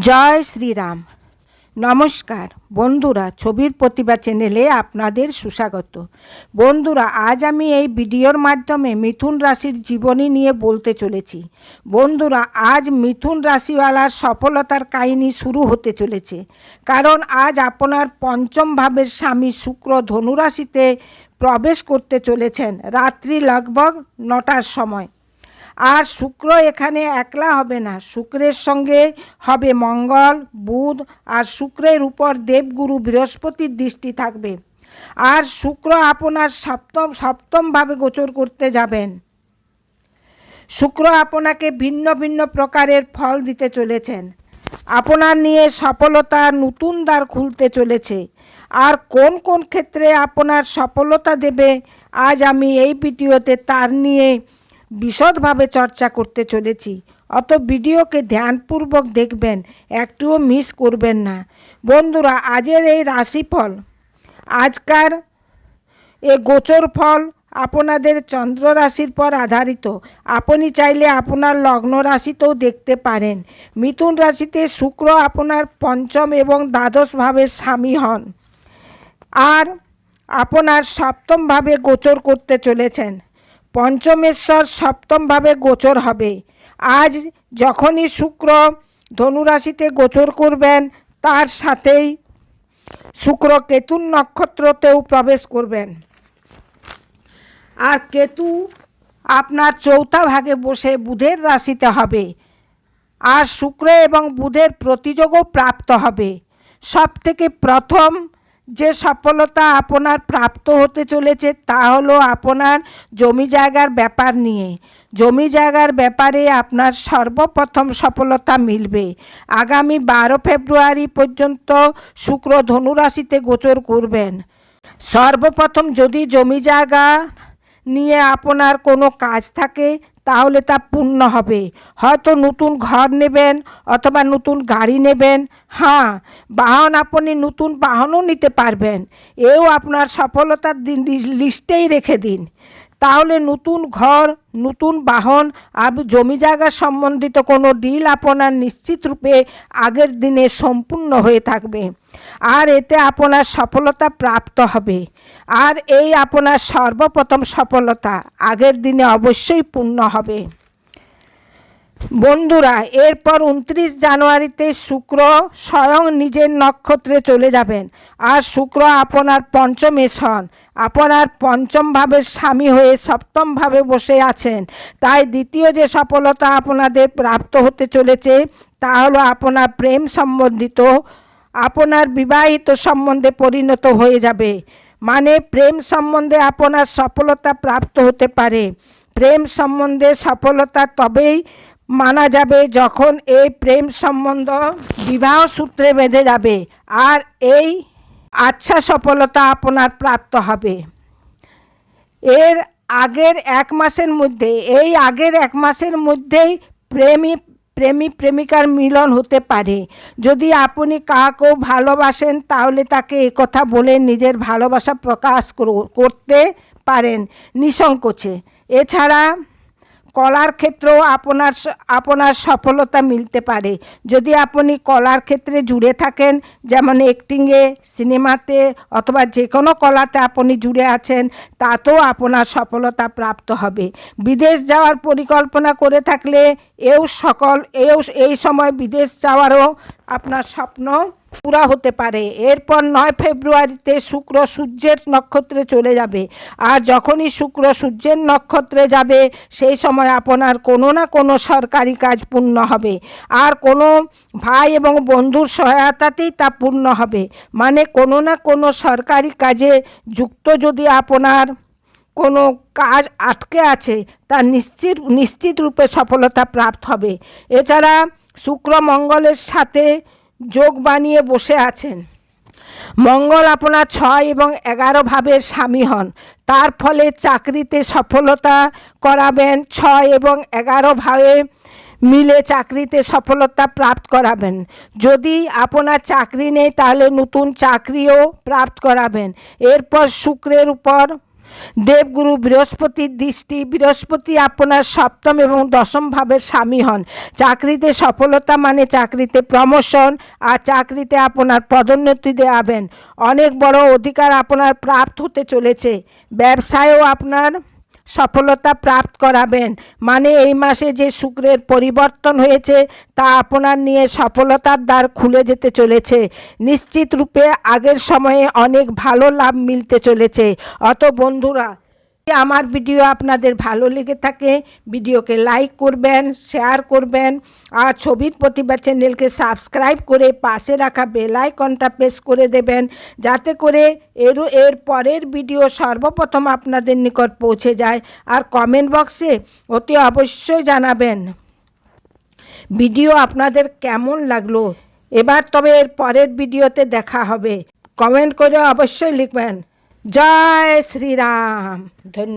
জয় শ্রীরাম। নমস্কার। বন্ধুরা, ছবির প্রতিভা চ্যানেলে আপনাদের সুস্বাগত। বন্ধুরা, আজ আমি এই ভিডিওর মাধ্যমে মিথুন রাশির জীবনী নিয়ে বলতে চলেছি। বন্ধুরা, আজ মিথুন রাশিওয়ালার সফলতার কাহিনী শুরু হতে চলেছে। কারণ আজ আপনার পঞ্চম ভাবের স্বামী শুক্র ধনুরাশিতে প্রবেশ করতে চলেছেন। রাত্রি লগভগ নটার সময়। আর শুক্র এখানে একলা হবে না। শুক্রের সঙ্গে হবে মঙ্গল, বুধ আর শুক্রের উপর দেবগুরু বৃহস্পতির দৃষ্টি থাকবে। আর শুক্র আপনার সপ্তম, সপ্তমভাবে গোচর করতে যাবেন। শুক্র আপনাকে ভিন্ন ভিন্ন প্রকারের ফল দিতে চলেছেন। আপনার নিয়ে সফলতা নতুন দ্বার খুলতে চলেছে। আর কোন কোন ক্ষেত্রে আপনার সফলতা দেবে, আজ আমি এই ভিডিওতে তার নিয়ে বিশদভাবে চর্চা করতে চলেছি। অত ভিডিওকে ধ্যানপূর্বক দেখবেন, একটুও মিস করবেন না। বন্ধুরা, আজের এই রাশিফল, আজকার এ গোচর ফল আপনাদের চন্দ্র রাশির পর আধারিত। আপনি চাইলে আপনার লগ্ন রাশিতেও দেখতে পারেন। মিথুন রাশিতে শুক্র আপনার পঞ্চম এবং দ্বাদশভাবে স্বামী হন। আর আপনার সপ্তমভাবে গোচর করতে চলেছেন। পঞ্চমেশ্বর সপ্তমভাবে গোচর হবে। আজ যখনই শুক্র ধনুরাশিতে গোচর করবেন, তার সাথেই শুক্র কেতুর নক্ষত্রতেও প্রবেশ করবেন। আর কেতু আপনার চৌথা ভাগে বসে বুধের রাশিতে হবে। আর শুক্র এবং বুধের প্রতিযোগও প্রাপ্ত হবে। সব থেকে প্রথম যে সফলতা আপনার প্রাপ্ত হতে চলেছে তা হলো আপনার জমি জায়গার ব্যাপার নিয়ে। জমি জায়গার ব্যাপারে আপনার সর্বপ্রথম সফলতা মিলবে। আগামী বারো ফেব্রুয়ারি পর্যন্ত শুক্র ধনুরাশিতে গোচর করবেন। সর্বপ্রথম যদি জমি জায়গা নিয়ে আপনার কোনো কাজ থাকে তাহলে তা পূর্ণ হবে। হয়তো নতুন ঘর নেবেন অথবা নতুন গাড়ি নেবেন। হ্যাঁ বাহন আপনি নতুন বাহনও নিতে পারবেন। এও আপনার সফলতার দিন লিস্টেই রেখে দিন। তাহলে নতুন ঘর, নতুন বাহন আর জমি জায়গা সম্বন্ধিত কোনো ডিল আপনার নিশ্চিত রূপে আগের দিনে সম্পূর্ণ হয়ে থাকবে। আর এতে আপনার সফলতা প্রাপ্ত হবে। আর এই আপনার সর্বপ্রথম সফলতা আগের দিনে অবশ্যই পূর্ণ হবে। বন্ধুরা, এরপর উনত্রিশ জানুয়ারিতে শুক্র স্বয়ং নিজের নক্ষত্রে চলে যাবেন। আর শুক্র আপনার পঞ্চমে হন আপনার পঞ্চমভাবে স্বামী হয়ে সপ্তমভাবে বসে আছেন। তাই দ্বিতীয় যে সফলতা আপনাদের প্রাপ্ত হতে চলেছে, তা হলো আপনার প্রেম সম্বন্ধিত, আপনার বিবাহিত সম্বন্ধে পরিণত হয়ে যাবে। মানে প্রেম সম্বন্ধে আপনার সফলতা প্রাপ্ত হতে পারে। প্রেম সম্বন্ধে সফলতা তবেই মানা যাবে যখন এই প্রেম সম্বন্ধ বিবাহ সূত্রে বেঁধে যাবে আর এই আচ্ছা সফলতা আপনার প্রাপ্ত হবে। এর আগের এক মাসের মধ্যে, এই আগের এক মাসের মধ্যেই প্রেমী প্রেমী প্রেমিকার মিলন হতে পারে। যদি আপনি কাকেও ভালোবাসেন, তাহলে তাকে কথা বলে নিজের ভালোবাসা প্রকাশ করতে পারেন নিঃসংকোচে। এছাড়া কলার ক্ষেত্রেও আপনার আপনার সফলতা মিলতে পারে। যদি আপনি কলার ক্ষেত্রে জুড়ে থাকেন, যেমন অ্যাক্টিংয়ে সিনেমাতে অথবা যে কোনো কলাতে আপনি জুড়ে আছেন, তাতেও আপনার সফলতা প্রাপ্ত হবে। বিদেশ যাওয়ার পরিকল্পনা করে থাকলে এও সকল, এও, এই সময় বিদেশ যাওয়ারও আপনার স্বপ্ন পুরা হতে পারে। এরপর নয় ফেব্রুয়ারিতে শুক্র সূর্যের নক্ষত্রে চলে যাবে। আর যখনই শুক্র সূর্যের নক্ষত্রে যাবে, সেই সময় আপনার কোনো না কোনো সরকারি কাজ পূর্ণ হবে। আর কোনো ভাই এবং বন্ধুর সহায়তাতেই তা পূর্ণ হবে। মানে কোনো না কোনো সরকারি কাজে যুক্ত যদি আপনার কোনো কাজ আটকে আছে, তা নিশ্চিত নিশ্চিত রূপে সফলতা প্রাপ্ত হবে। এছাড়া শুক্র মঙ্গলের সাথে যোগ বানিয়ে বসে আছেন। মঙ্গল আপনার ছয় এবং এগারো ভাবের স্বামী হন। তার ফলে চাকরিতে সফলতা করাবেন, ছয় এবং এগারো ভাবে মিলে চাকরিতে সফলতা প্রাপ্ত করাবেন। যদি আপনার চাকরি নেই, তাহলে নতুন চাকরিও প্রাপ্ত করাবেন। এরপর শুক্রের উপর দেবগুরু বৃহস্পতির দৃষ্টি, বৃহস্পতি আপনার সপ্তম এবং দশম ভাবের স্বামী হন। চাকরিতে সফলতা মানে চাকরিতে প্রমোশন আর চাকরিতে আপনার পদোন্নতি দেওয়াবেন। অনেক বড় অধিকার আপনার প্রাপ্ত হতে চলেছে। ব্যবসায়ও আপনার সফলতা প্রাপ্ত করাবেন। মানে এই মাসে যে শুক্রের পরিবর্তন হয়েছে, তা আপনার নিয়ে সফলতার দ্বার খুলে যেতে চলেছে। নিশ্চিত রূপে আগের সময়ে অনেক ভালো লাভ মিলতে চলেছে। অত বন্ধুরা আমার ভিডিও আপনাদের ভালো লেগে থাকে, ভিডিওকে লাইক করবেন শেয়ার করবেন, আর ছবির প্রতিভা চ্যানেলকে সাবস্ক্রাইব করে পাশে রাখা বেল আইকনটা প্রেস করে দেবেন, যাতে করে এর এর পরের ভিডিও সর্বপ্রথম আপনাদের নিকট পৌঁছে যায়। আর কমেন্ট বক্সে অতি অবশ্যই জানাবেন, ভিডিও আপনাদের কেমন লাগল? এবার তবে এর পরের ভিডিওতে দেখা হবে। কমেন্ট করে অবশ্যই লিখবেন। জয় শ্রীরাম ধন্যবাদ